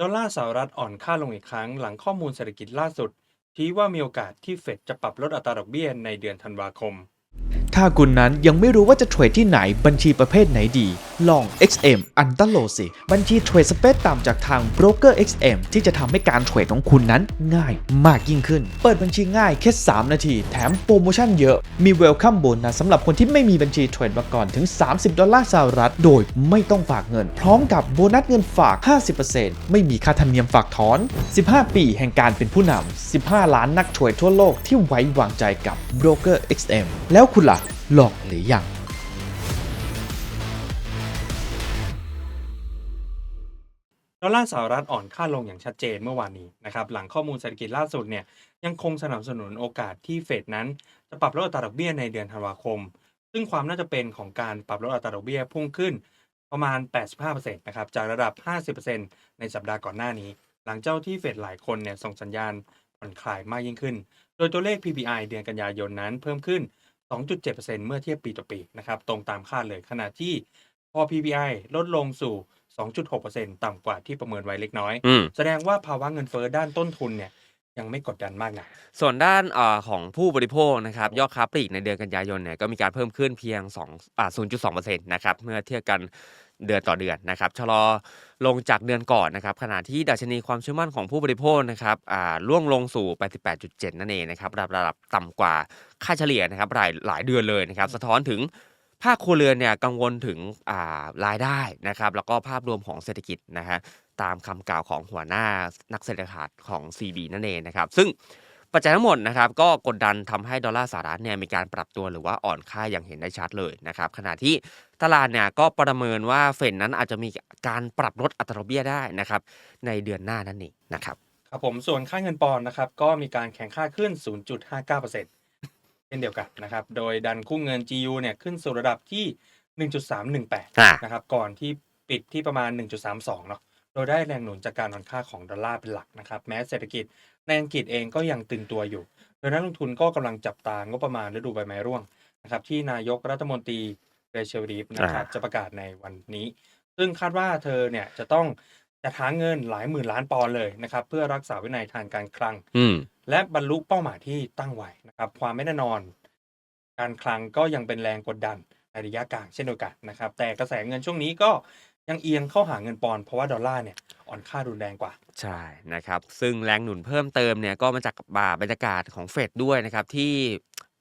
ดอลลาร์สหรัฐอ่อนค่าลงอีกครั้งหลังข้อมูลเศรษฐกิจล่าสุดชี้ว่ามีโอกาสที่เฟดจะปรับลดอัตราดอกเบี้ยในเดือนธันวาคม ถ้าคุณนั้นยังไม่รู้ว่าจะเทรดที่ไหนบัญชีประเภทไหนดี ลอง XM อันตโลสิ บัญชีเทรดสเปซต่ำจากทาง Broker XM ที่จะทำให้การเทรดของคุณนั้นง่ายมากยิ่งขึ้น เปิดบัญชีง่ายแค่ 3 นาที แถมโปรโมชั่นเยอะ มี Welcome Bonus สำหรับคนที่ไม่มีบัญชีเทรดมาก่อนถึง 30 ดอลลาร์สหรัฐ โดยไม่ต้องฝากเงิน พร้อมกับโบนัสเงินฝาก 50%ไม่มีค่าธรรมเนียมฝากถอน 15 ปีแห่งการเป็นผู้นำ15 ล้านนักเทรดทั่วโลกที่ไว้วางใจกับ Broker XM แล้วคุณล่ะ หลองหรือยังดอลลาร์สหรัฐอ่อนค่าลงอย่างชัดเจนเมื่อวานนี้นะครับหลังข้อมูลเศรษฐกิจล่าสุดเนี่ยยังคงสนับสนุนโอกาสที่เฟดนั้น จะปรับลดอัตราดอกเบี้ยในเดือนธันวาคม ซึ่งความน่าจะเป็นของการปรับลดอัตราดอกเบี้ยพุ่งขึ้นประมาณ 85%นะครับจากระดับ 50%ในสัปดาห์ก่อนหน้านี้ หลังเจ้าที่เฟดหลายคนเนี่ยส่งสัญญาณผ่อนคลายมากยิ่งขึ้น โดยตัวเลข PPI เดือนกันยายนนั้นเพิ่มขึ้น 2.7%เมื่อเทียบปีต่อปีนะครับตรงตามคาดเลยขณะที่พอ PPI ลดลงสู่ 2.6%ต่ำกว่าที่ประเมินไว้เล็กน้อยอืมแสดงว่าภาวะเงินเฟ้อด้านต้นทุนเนี่ยยังไม่กดดันมากนักส่วนด้านเอ่อของผู้บริโภคนะครับยอดค้าปลีกในเดือนกันยายนเนี่ยก็มีการเพิ่มขึ้นเพียง2อ่า0.2%นะครับเมื่อเทียบกัน เดือนต่อเดือนนะครับชะลอลงจากเดือนก่อนนะครับขณะที่ดัชนีความเชื่อมั่นของผู้บริโภคนะครับอ่าล่วงลงสู่ 88.7 นั่นเองนะครับระดับระดับต่ำกว่าค่าเฉลี่ยนะครับหลายหลายเดือนเลยนะครับสะท้อนถึงภาคครัวเรือนเนี่ยกังวลถึงอ่ารายได้นะครับแล้วก็ภาพรวมของเศรษฐกิจนะฮะตามคำกล่าวของหัวหน้านักเศรษฐศาสตร์ของ CB นั่นเองนะครับซึ่ง ปัจจัยทั้งหมดนะครับก็กดดันทำให้ดอลลาร์สหรัฐเนี่ยมีการปรับตัวหรือว่าอ่อนค่าอย่างเห็นได้ชัดเลยนะครับขณะที่ตลาดเนี่ยก็ประเมินว่าเฟดนั้นอาจจะมีการปรับลดอัตราเบี้ยได้นะครับในเดือนหน้านั่นเองนะครับครับผมส่วนค่าเงินปอนด์นะครับก็มีการแข่งค่าขึ้น 0.59%เช่นเดียวกันนะครับโดยดันคู่เงิน GU เนี่ยขึ้นสู่ระดับที่ 1.318 นะครับก่อนที่ปิดที่ประมาณ 1.32 เนาะโดยได้แรงหนุนจากการอ่อนค่าของดอลลาร์เป็นหลักนะครับแม้เศรษฐกิจ ในอังกฤษเองก็ยังตึงตัวอยู่โดยนักลงทุนก็กำลังจับตางบประมาณฤดูใบไม้ร่วงนะครับที่นายกรัฐมนตรีเรเชลรีฟนะครับอ่าจะประกาศในวันนี้ ซึ่งคาดว่าเธอเนี่ยจะต้องจะหาเงินหลายหมื่นล้านปอนด์เลยนะครับ เพื่อรักษาวินัยทางการคลังอืมและบรรลุเป้าหมายที่ตั้งไว้นะครับ ความไม่แน่นอน การคลังก็ยังเป็นแรงกดดันในระยะกลางเช่นเดียวกันนะครับ แต่กระแสเงินช่วงนี้ก็ ยังเอียงเข้าหาเงินปอนด์เพราะว่าดอลลาร์เนี่ยอ่อนค่ารุนแรงกว่า ใช่นะครับซึ่งแรงหนุนเพิ่มเติมเนี่ยก็มาจากบ่าบรรยากาศของเฟดด้วยนะครับที่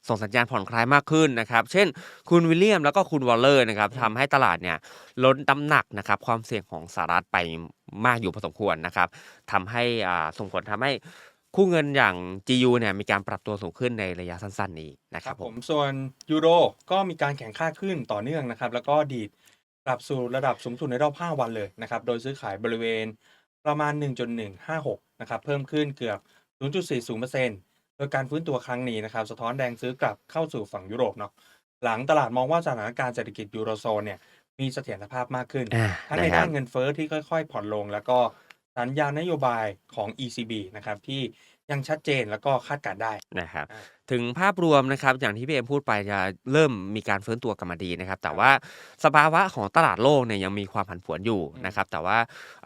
ส่งสัญญาณผ่อนคลายมากขึ้นนะครับ เช่น คุณวิลเลียมแล้วก็คุณวอลเลอร์นะครับทำให้ตลาดเนี่ยลดน้ำหนักนะครับความเสี่ยงของสหรัฐไปมากอยู่พอสมควรนะครับทำให้อ่าส่งผลทำให้คู่เงินอย่าง GU เนี่ยมีการปรับตัวสูงขึ้นในระยะสั้นๆนี้นะคครัรับบผผมมส่วนยูโรก็มีการแข่งค่าขึ้นต่อเนื่องนะครับ แล้วก็ดีด กลับสู่ระดับสูงสุดในรอบ 5 วันเลยนะครับ โดยซื้อขายบริเวณประมาณ 1.156 นะครับ เพิ่มขึ้นเกือบ 0.40%โดยการฟื้นตัวครั้งนี้นะครับ สะท้อนแรงซื้อกลับเข้าสู่ฝั่งยุโรปเนาะ หลังตลาดมองว่าสถานการณ์เศรษฐกิจยูโรโซนเนี่ย มีเสถียรภาพมากขึ้นอ่าทั้งในนะครัด้าบนเงินเฟ้อที่ค่อย ๆ ผ่อนลง แล้วก็สัญญาณนโยบายของ ECB นะครับที่ยังชัดเจนแล้วก็คาดการณ์ได้นะครับอ่า ถึงภาพรวมนะครับ อย่างที่พี่เอ็มพูดไปจะเริ่มมีการฟื้นตัวกลับมาดีนะครับ แต่ว่าสภาวะของตลาดโลกเนี่ยยังมีความผันผวนอยู่อืมนะครับ แต่ว่า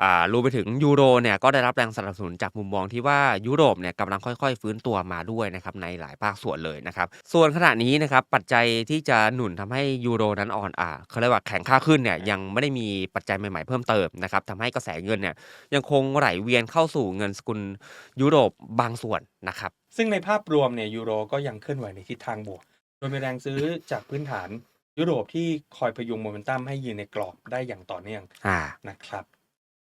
อ่ารวมไปถึงยูโรเนี่ยก็ได้รับแรงสนับสนุนจากมุมมองที่ว่ายุโรปเนี่ยกำลังค่อยๆ ฟื้นตัวมาด้วยนะครับในหลายภาคส่วนเลยนะครับ ส่วนขณะนี้นะครับปัจจัยที่จะหนุนทำให้ยูโรนั้นอ่อนอ่าเขาเรียกว่าแข็งค่าขึ้นเนี่ยยังไม่ได้มีปัจจัยใหม่ๆเพิ่มเติมนะครับทำให้กระแสเงินเนี่ยยังคงไหลเวียนเข้าสู่เงินสกุลยุโรปบางส่วนนะครับ ซึ่งในภาพรวมเนี่ยยูโรก็ยังเคลื่อนไหวในทิศทางบวก โดยมีแรงซื้อจากพื้นฐานยุโรปที่คอยพยุงโมเมนตัมให้ยืนในกรอบได้อย่างต่อเนื่องอ่านะครับ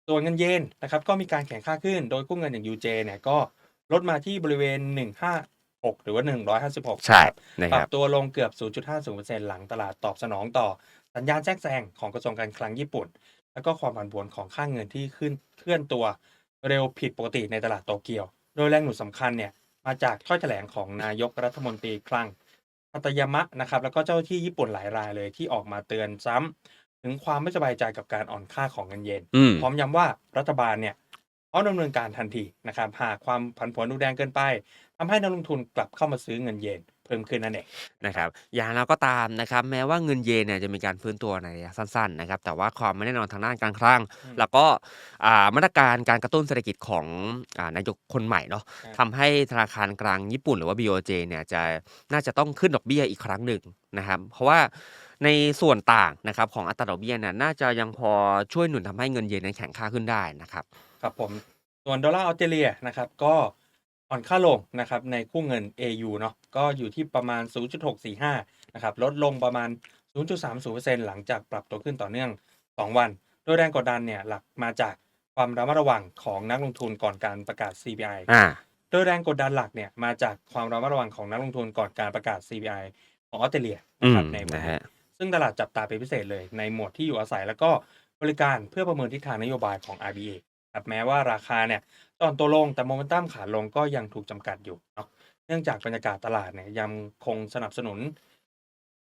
ส่วนเงินเยนนะครับก็มีการแข่งค่าขึ้น โดยกู้เงินอย่าง UJ เนี่ยก็ลดมาที่บริเวณ 156 หรือว่า 156ใช่ครับนะปครัรับบตัวลงเกือบ 0.50%หลังตลาดตอบสนองต่อสัญญาณแทรกแซงของกระทรวงการคลังญี่ปุ่น แล้วก็ความผันผวนของค่าเงินที่ขึ้นเคลื่อนตัวเร็วผิดปกติในตลาดโตเกียว โดยแรงหนุนสำคัญเนี่ย มาจากถ้อยแถลงของนายกรัฐมนตรีคลังพัตยามะนะครับ แล้วก็เจ้าหน้าที่ญี่ปุ่นหลายรายเลยที่ออกมาเตือนซ้ำถึงความไม่สบายใจกับการอ่อนค่าของเงินเยนอืมพร้อมย้ำว่ารัฐบาลเนี่ยเขาดำเนินการทันทีนะครับหากความผันผวนรุนแรงเกินไปทำให้นักลงทุนกลับเข้ามาซื้อเงินเยน เพิ่มขึ้นนั่นเองนะครับอย่างไรก็ตามนะครับแม้ว่าเงินเยนเนี่ยจะมีการฟื้นตัวในระยะสั้นๆนะครับแต่ว่าความไม่แน่นอนทางด้านการคลังอืมแล้วก็อ่ามาตรการการกระตุ้นเศรษฐกิจของอ่านายกคนใหม่เนาะครับทำให้ธนาคารกลางญี่ปุ่นหรือว่า BOJ เนี่ยจะน่าจะต้องขึ้นดอกเบี้ยอีกครั้งหนึ่งนะครับเพราะว่าในส่วนต่างนะครับของอัตราดอกเบี้ยเนี่ยน่าจะยังพอช่วยหนุนทำให้เงินเยนนั้นแข็งค่าขึ้นได้นะครับครับผมส่วนดอลลาร์ออสเตรเลียนะครับก็ อ่อนค่าลงนะครับในคู่เงิน AU เนาะก็อยู่ที่ประมาณ 0.645 นะครับลดลงประมาณ 0.30%หลังจากปรับตัวขึ้นต่อเนื่อง 2 วัน โดยแรงกดดันเนี่ยหลักมาจากความระมัดระวังของนักลงทุนก่อนการประกาศ CPI อ่าโดยแรงกดดันหลักเนี่ยมาจากความระมัดระวังของนักลงทุนก่อนการประกาศ CPI ของออสเตรเลียอืนะคมรับในวันนะนี้ฮะซึ่งตลาดจับตาเป็นพิเศษเลยในหมวดที่อยู่อาศัยแล้วก็บริการเพื่อประเมินทิศทางนโยบายของ RBA ครับแม้ว่าราคาเนี่ยตอนตัวลงแต่โมเมนตัมขาลงก็ยังถูกจำกัดอยู่เนาะเนื่องจากบรรยากาศตลาดเนี่ยยังคงสนับสนุน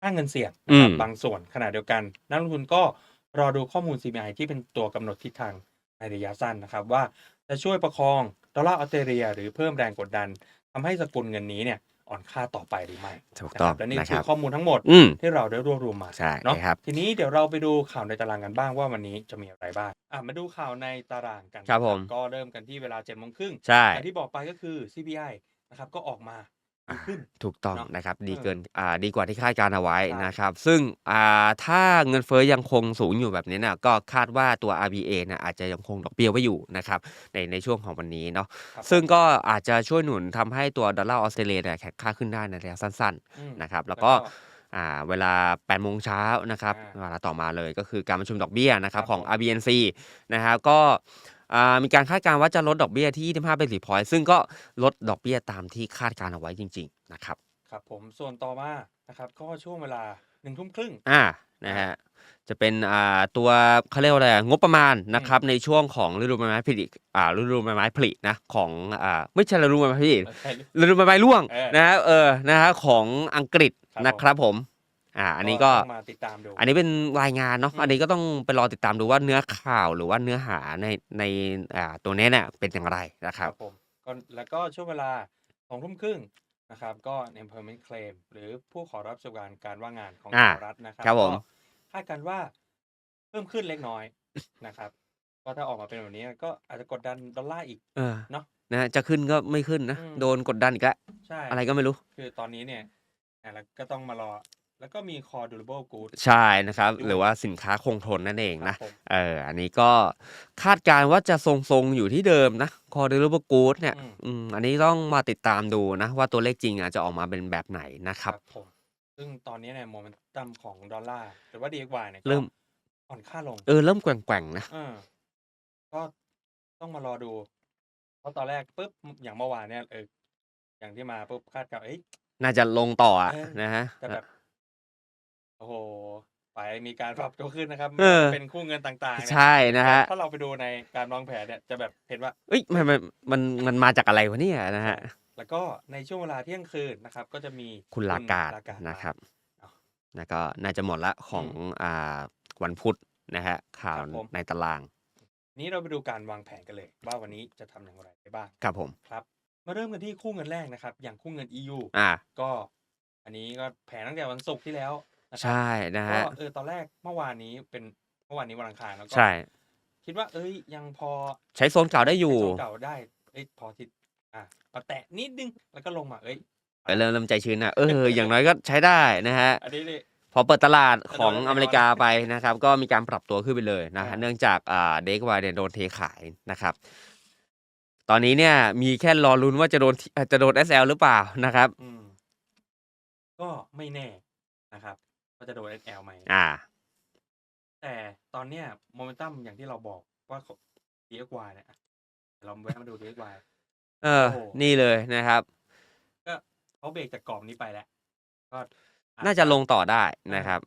ค่าเงินเสี่ยงนะครับอืม บางส่วนขณะเดียวกัน นักลงทุนก็รอดูข้อมูล CPI ที่เป็นตัวกำหนดทิศทางในระยะสั้นนะครับ ว่าจะช่วยประคองดอลลาร์ออสเตรเลียหรือเพิ่มแรงกดดันทำให้สกุลเงินนี้เนี่ย อ่อนค่าต่อไปหรือไม่ถูกต้องนะครับและนี่นะคคือรับข้อมูลทั้งหมดอืมที่เราได้รวบรวมมาใช่เนาะครับทีนี้เดี๋ยวเราไปดูข่าวในตารางกันบ้างว่าวันนี้จะมีอะไรบ้างอะมาดูข่าวในตารางกันครับนะผมก็เริ่มกันที่เวลา7จ็ดโมงครึ่งใช่อย่างที่บอกไปก็คือ CPI นะครับก็ออกมาดี ขึ้น ถูกต้องเนอะนะครับ ดีเออ เกินอ่าดีกว่าที่คาดการณ์เอาไว้ใช่นะครับ ซึ่งอ่าถ้าเงินเฟ้อยังคงสูงอยู่แบบนี้นะก็คาดว่าตัว RBA นะอาจจะยังคงดอกเบี้ยไว้อยู่นะครับในในช่วงของวันนี้เนาะครับซึ่งก็อาจจะช่วยหนุนทำให้ตัวดอลลาร์ออสเตรเลียเนี่ยแข็งค่าขึ้นได้ในระยะสั้นอืมๆนะครับแล้วก็อ่าเวลา8โมงเช้านะครับอ่าเวลาต่อมาเลยก็คือการประชุมดอกเบี้ยนะครับครับของผม RBNC นะครับก็อ่า มีการคาดการณ์ว่าจะลดดอกเบี้ยที่ 25 เป็น4พอยต์ซึ่งก็ลดดอกเบี้ยตามที่คาดการณ์เอาไว้จริง ๆ นะครับ ครับผมส่วนต่อมานะครับก็ช่วงเวลาหนึ่งทุ่มครึ่งอ่านะฮะจะเป็นอ่าตัวเขาเรียกว่าอะไรอะงบประมาณนะครับในช่วงของฤดูใบไม้ผลิอ่าฤดูใบไม้ผลินะของอ่าไม่ใช่ฤดูใบไม้ผลิใช่ฤดูใบไม้ร่วงเออนะฮะเออนะฮะของอังกฤษครับนะครับผม อ่า อันนี้ก็ต้องมาติดตามดู อันนี้เป็นรายงานเนาะอืมอันนี้ก็ต้องไปรอติดตามดูว่าเนื้อข่าวหรือว่าเนื้อหาในในอ่าตัวเนี้ยเนี่ยเป็นอย่างไรนะครับผมก็แล้วก็ช่วงเวลาสองทุ่มครึ่งนะครับ ก็ employment claim หรือผู้ขอรับสวัสดิการการว่างงานของอ่าสหรัฐนะครัครับผมก็คาดกันว่าเพิ่มขึ้นเล็กน้อยนะครับก็ถ้าออกมาเป็นแบบนี้ก็อาจจะกดดันดอลลาร์อีกเออเนาะนะฮะจะขึ้นก็ไม่ขึ้นนะอืมโดนกดดันอีกแล้วใช่อะไรก็ไม่รู้ คือตอนนี้เนี่ยอะแล้วก็ต้องมารอ แล้วก็มี core durable goods ใช่นะครับด้วยหรือว่าสินค้าคงทนนั่นเองครันะบผม เอออันนี้ก็คาดการณ์ว่าจะทรงๆอยู่ที่เดิมนะคอ d ด l i v e r good เนี่ยอืมอืมอันนี้ต้องมาติดตามดูนะ ว่าตัวเลขจริงอาจจะออกมาเป็นแบบไหนนะครับผมซึ่งตอนนี้เนี่ยโมเมนตัมของดอลลาร์หรือว่า DXY เนี่ยก็เริ่ม อ่อนค่าลงเออเริ่มแกว่งๆนะ เออก็ต้องมารอดู เพราะตอนแรกปุ๊บอย่างเมื่อวานเนี่ยเอออย่างที่มาปุ๊บคาดการณ์เอ้ย น่าจะลงต่ออะเออ นะฮะแต่แบบ โอ้โหไปมีการปรับตัวขึ้นนะครับเออ เป็นคู่เงินต่างๆเนี่ยใช่นะฮะ ถ้าเราไปดูในการวางแผนเนี่ยจะแบบเห็นว่า เอ้ยมันมันมันมันมาจากอะไรวะเนี่ยนะฮะ แล้วก็ในช่วงเวลาเที่ยงคืนนะครับ ก็จะมีคุณลากาดลากาดนะครับเอาแล้วก็น่าจะหมดละของอ่าวันพุธนะฮะข่าวครับผม ในตารางนี้เราไปดูการวางแผนกันเลย ว่าวันนี้จะทำอย่างไรได้บ้างครับผม ครับมาเริ่มกันที่คู่เงินแรกนะครับ อย่างคู่เงิน EU อ่า ก็อันนี้ก็แผนตั้งแต่วันศุกร์ที่แล้ว นะครัใช่นะก็ฮะ เออตอนแรกเมื่อวานนี้เป็นเมื่อวานนี้วันอังคารแล้วก็ ใช่ คิดว่า เอ้ยยังพอใช้โซนเก่าได้อยู่ใช้โซนเก่าได้เอ้ยพอทิศอะมาแตะนิดนึงแล้วก็ลงมาเอ้ย เออเริ่มเริ่มใจชื้นอะเออ อย่างน้อยก็ใช้ได้นะฮะ อันนี้นี่พอเปิดตลาดแต่ของโดนอเมริกาไปนะครับ ก็มีการปรับตัวขึ้นไปเลยนะฮะอ่า เนื่องจากอ่าเด็กวายเนี่ยโดนเทขายนะครับ ตอนนี้เนี่ยมีแค่รอลุ้นว่าจะโดนเอ่อจะโดน SL หรือเปล่านะครับ อืม ก็ไม่แน่นะครับ ว่าจะโดน SL ไหมอ่า แต่ตอนเนี้ยโมเมนตัมอย่างที่เราบอกว่า DXY เนี่ยอะเดี๋ยวเราแวะมาดู DXY เออโอ้นี่เลยนะครับ ก็เขาเบรกจากกรอบนี้ไปแล้ว ก็อน่าจะลงต่อได้นะครับ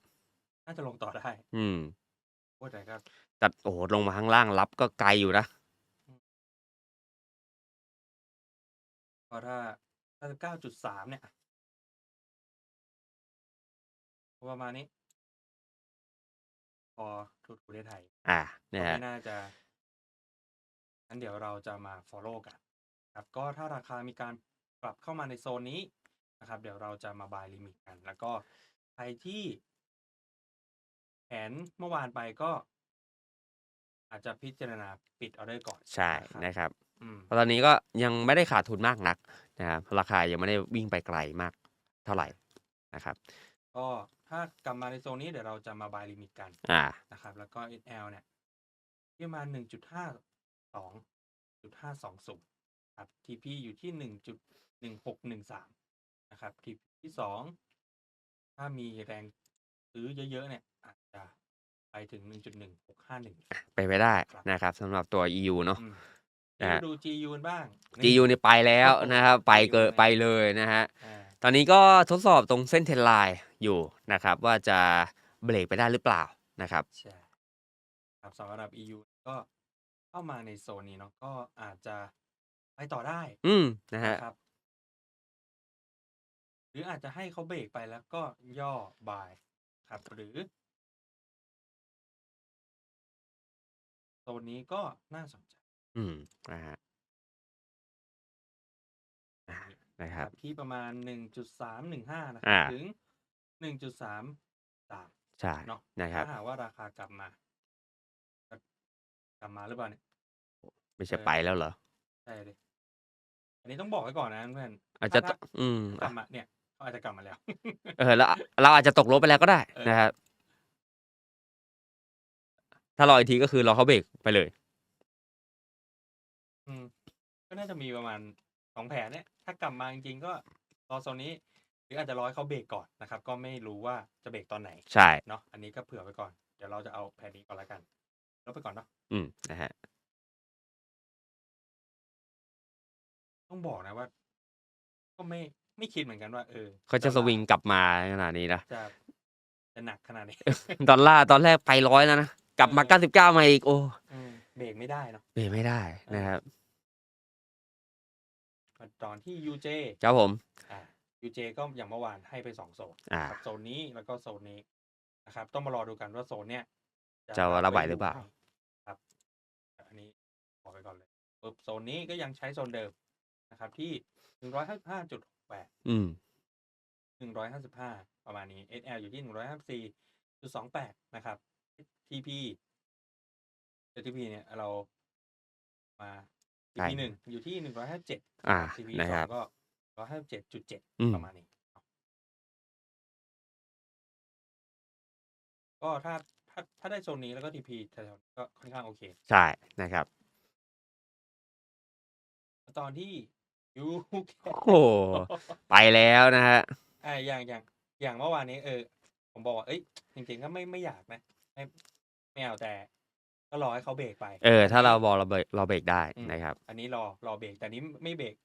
น่าจะลงต่อได้ อืมโอ้แต่ก็แต่โอ้โหลงมาข้างล่างรับก็ไกลอยู่นะพอถ้าถ้าเก้าจุดสามเนี่ย ประมาณนี้ พอถูกได้ไทย อ่าก็นะฮะไม่น่าจะงั้นเดี๋ยวเราจะมา follow กัน ครับ ก็ถ้าราคามีการปรับเข้ามาในโซนนี้นะครับ เดี๋ยวเราจะมาบายลิมิตกัน แล้วก็ใครที่แผนเมื่อวานไปก็อาจจะพิจารณาปิดออเดอร์ก่อน ใช่นะครับนะครับอืมเพราะตอนนี้ก็ยังไม่ได้ขาดทุนมากนักนะครับราคายังไม่ได้วิ่งไปไกลมากเท่าไหร่นะครับ ก็ ถ้ากลับมาในโซนนี้เดี๋ยวเราจะมาบายลิมิตกันอ่านะครับ แล้วก็ SL เนี่ยที่ประมาณหนึ่งจุดห้าสองจุดห้าสองศูนย์ครับ TP อยู่ที่หนึ่งจุดหนึ่งหกหนึ่งสามนะครับ TP ที่สองถ้ามีแรงซื้อเยอะๆเนี่ยอาจจะไปถึงหนึ่งจุดหนึ่งหกห้าหนึ่งไปไม่ได้ครับนะครับสำหรับตัว EU เนาะนี่นะฮะมาดู GU กันบ้าง GU นี่ไปแล้วนะครับ ไปเกิ GU ไปเลยนะฮะ อ่าตอนนี้ก็ทดสอบตรงเส้นเทรนไลน์อยู่นะครับ ว่าจะเบรกไปได้หรือเปล่านะครับใช่ครับสำหรับ EU ก็เข้ามาในโซนนี้เนาะก็อาจจะไปต่อได้ อืมนะฮะนะครับ หรืออาจจะให้เขาเบรกไปแล้วก็ย่อบายครับ หรือโซนนี้ก็น่าสนใจ อืมนะฮะอ่า นะคครัรับบที่ประมาณหนึ่งจุดสามหนึ่งห้านะคอ่ารับถึงหนึ่งจุดสามสามใช่เนาะนะครับถ้าหากว่าราคากลับมาก็กลับมาหรือเปล่าเนี่ยไม่ใช่เออไปแล้วเหรอ ใช่เลยอันนี้ต้องบอกไว้ก่อนนะเพื่อนอาจจะถ้ตอืมกลับมาเนี่ยเขาอาจจะกลับมาแล้ว เออแล้วเราอาจจะตกลบไปแล้วก็ได้เออนะครับถ้ารออีกทีก็คือรอเขาเบรกไปเลย อืม ก็น่าจะมีประมาณ สองแผนเนี่ยถ้ากลับมาจริงๆก็รอโซนนี้ หรืออาจจะรอให้เขาเบรกก่อนนะครับ ก็ไม่รู้ว่าจะเบรกตอนไหนใช่เนาะอันนี้ก็เผื่อไว้ก่อน เดี๋ยวเราจะเอาแผนนี้ก่อนละกันลบไปก่อนเนาะอืมนะฮะต้องบอกนะว่า ก็ไม่ไม่คิดเหมือนกันว่าเออเขาจะสวิงกลับมาขนาดนี้นะจะจะหนักขนาดนี้ ดอลลาร์ตอนแรกไปร้อยแล้วนะ กลับมาเออ99มาอีกโอ้อืมเบรกไม่ได้เนาะเบรกไม่ได้นะครับมา ตอนที่ UJ ครับผมอ่า UJ ก็อย่างเมื่อวานให้ไปสองโซนอ่าครับโซนนี้แล้วก็โซนนี้นะครับ ต้องมารอดูกันว่าโซนเนี้ยจะรับไหวหรือเปล่าไครับ อันนี้บอกไปก่อนเลยปุ๊บโซนนี้ก็ยังใช้โซนเดิมนะครับ ที่หนึ่งร้อยห้าห้าจุดแปดอืมหนึ่งร้อยห้าสิบห้าประมาณนี้ SL อยู่ที่หนึ่งร้อยห้าสี่จุดสองแปดนะครับ TP TP เนี่ยเรามา ใช่ TP หนึ่งอยู่ที่หนึ่งร้อยห้าเจ็ดอ่า TP นะสคอรังบก็ร้อยห้าเจ็ดจุดเจ็ดอืมประมาณนี้เนาะก็ถ้าถ้าถ้าได้โซนนี้แล้วก็ TP แถวๆก็ค่อนข้างโอเค ใช่นะครับ ตอนที่ยูโอ้โหไปแล้วนะฮะอ่าอย่างอย่างอย่างเมื่อวานนี้เออ ผมบอกว่าเอ้ยจริงๆก็ไม่ไม่อยากนะไม่ไม่เอาแต่ ก็รอให้เขาเบรกไปเออ ถ้าเราบอกเราเบรกเราเบรกได้อืมนะครับ อันนี้รอรอเบรกแต่อันนี้ไม่เบรก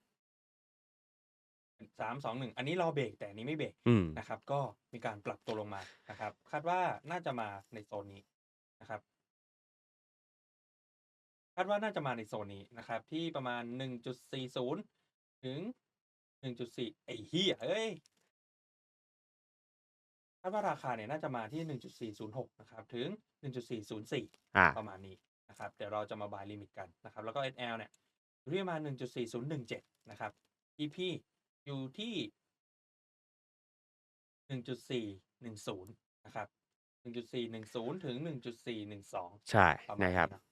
สามสองหนึ่งอันนี้รอเบรกแต่อันนี้ไม่เบรกอืมนะครับ ก็มีการปรับตัวลงมานะครับ คาดว่าน่าจะมาในโซนนี้นะครับ คาดว่าน่าจะมาในโซนนี้นะครับ ที่ประมาณหนึ่งจุดสี่ศูนย์ถึงหนึ่งจุดสี่ไอ้เหี้ยเอ้ย คาดว่าราคาเนี่ยน่าจะมาที่หนึ่งจุดสี่ศูนย์หกนะครับ ถึงหนึ่งจุดสี่ศูนย์สี่อ่าประมาณนี้นะครับ เดี๋ยวเราจะมาบายลิมิตกันนะครับ แล้วก็ SL เนี่ยอยู่ที่ประมาณ 1.4017 นะครับ EP อยู่ที่ 1.410 นะครับ 1.410 ถึง 1.412 ใช่ประมาณนะครับเนาะ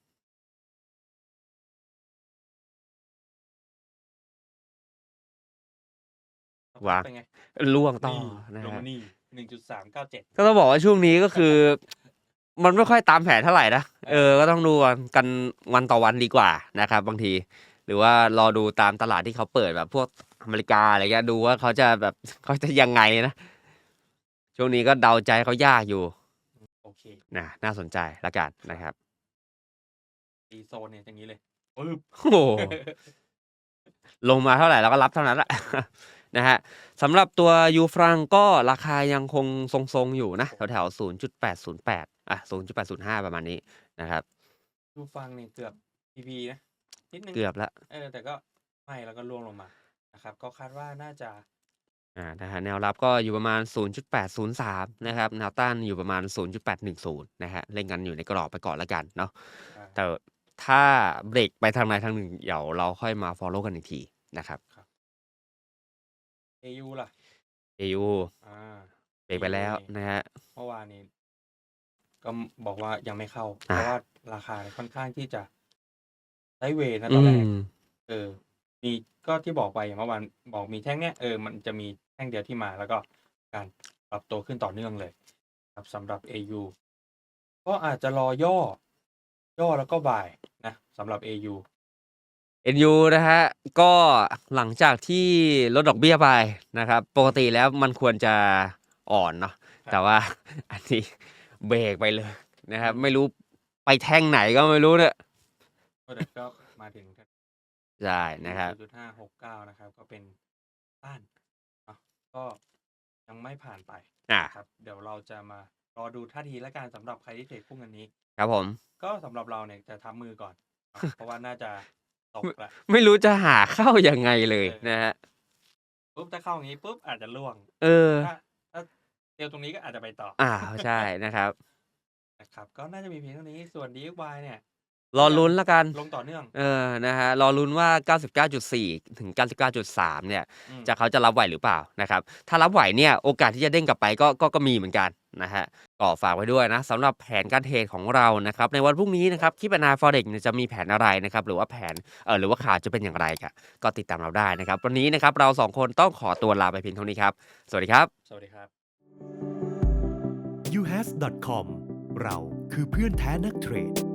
แล้ววางเป็นไงล่วงต่อนี่นะ ลงฮะมานี่1.397ก็ต้องบอกว่าช่วงนี้ก็คือ มันไม่ค่อยตามแผนเท่าไหร่นะ เออ ก็ต้องดูกันวันต่อวันดีกว่านะครับ บางที หรือว่ารอดูตามตลาดที่เขาเปิดแบบพวกอเมริกาอะไรเงี้ยดูว่าเขาจะแบบเขาจะยังไงนะ ช่วงนี้ก็เดาใจเขายากอยู่โอเคนะน่าสนใจละกันนะครับตีโซนเนี่ยอย่างนี้เลยปึ๊บโอ้โหลงมาเท่าไหร่เราก็รับเท่านั้นแหละนะฮะ สำหรับตัวยูฟรังก็ราคายังคงทรงๆอยู่นะแถวๆศูนย์จุดแปดศูนย์แปดอะศูนย์จุดแปดศูนย์ห้าประมาณนี้นะครับดูฟังเนี่ยเกือบ PP นะนิดนึงเกือบละเออแต่ก็ไม่แล้วก็ล่วงลงมานะครับ ก็คาดว่าน่าจะอ่านะฮะแนวรับก็อยู่ประมาณ 0.803 นะครับแนวต้านอยู่ประมาณ 0.810 นะฮะเล่นกันอยู่ในกรอบไปก่อนแล้วกันเนาะอ่าแต่ถ้าเบรกไปทางใดทางหนึ่งเดี๋ยวเราค่อยมา follow กันอีกทีนะครับ AU ล่ะ AU อ่าเบรกไปแล้ว AU นะฮะเมื่อวานนี้ ก็บอกว่ายังไม่เข้า เพอ่าราะว่าราคาค่อนข้างที่จะไซด์เวย์นะอืตอนแรกมเออ มีก็ที่บอกไปเมื่อวานบอกมีแท่งเนี้ยเออมันจะมีแท่งเดียวที่มา แล้วก็การปรับตัวขึ้นต่อเนื่องเลย ครับสำหรับ AU ก็อาจจะรอย่อ ย่อแล้วก็บ่ายนะสำหรับ AU NU นะฮะก็หลังจากที่ลดดอกเบี้ยไปนะครับ ปกติแล้วมันควรจะอ่อนเนาะครับแต่ว่าอันนี้เบรกไปเลยนะครับ ไม่รู้ไปแท่งไหนก็ไม่รู้เนี่ยก็เดี๋ยวก็มาถึงใช่นะครับจุดห้าหกเก้านะครับ ก็เป็นต้านเนาะก็ยังไม่ผ่านไปอ่าครับ เดี๋ยวเราจะมารอดูท่าทีและการสำหรับใครที่เทรดพรุ่งอันนี้ ครับผม ก็สำหรับเราเนี่ยจะทำมือก่อนเนาะเพราะว่าน่าจะ ตกละไม่รู้จะหาเข้ายังไงเลยเออนะฮะปุ๊บถ้าเข้าอย่างนี้ปุ๊บอาจจะล่วง เออถ้าถ้าเซลล์ตรงนี้ก็อาจจะไปต่ออ่าใช่นะครับนะครับ ก็น่าจะมีเพียงเท่านี้ส่วน DXY เนี่ย รอลุ้นละกัน ลงต่อเนื่อง เออ นะฮะ รอลุ้นว่า 99.4 ถึง 99.3 เนี่ย อืม จะเขาจะรับไหวหรือเปล่านะครับ ถ้ารับไหวเนี่ย โอกาสที่จะเด้งกลับไปก็ ก็ก็มีเหมือนกันนะฮะ ก็ฝากไว้ด้วยนะสำหรับแผนการเทรดของเรา นะครับ ในวันพรุ่งนี้นะครับคิปนาฟอเร็กเนี่ยจะมีแผนอะไรนะครับ หรือว่าแผน เออหรือว่าข่าวจะเป็นอย่างไรก็ก็ติดตามเราได้นะครับ วันนี้นะครับ เราสองคนต้องขอตัวลาไปเพียงเท่านี้ครับ สวัสดีครับ สวัสดีครับ uhas.com เราคือเพื่อนแท้นักเทรด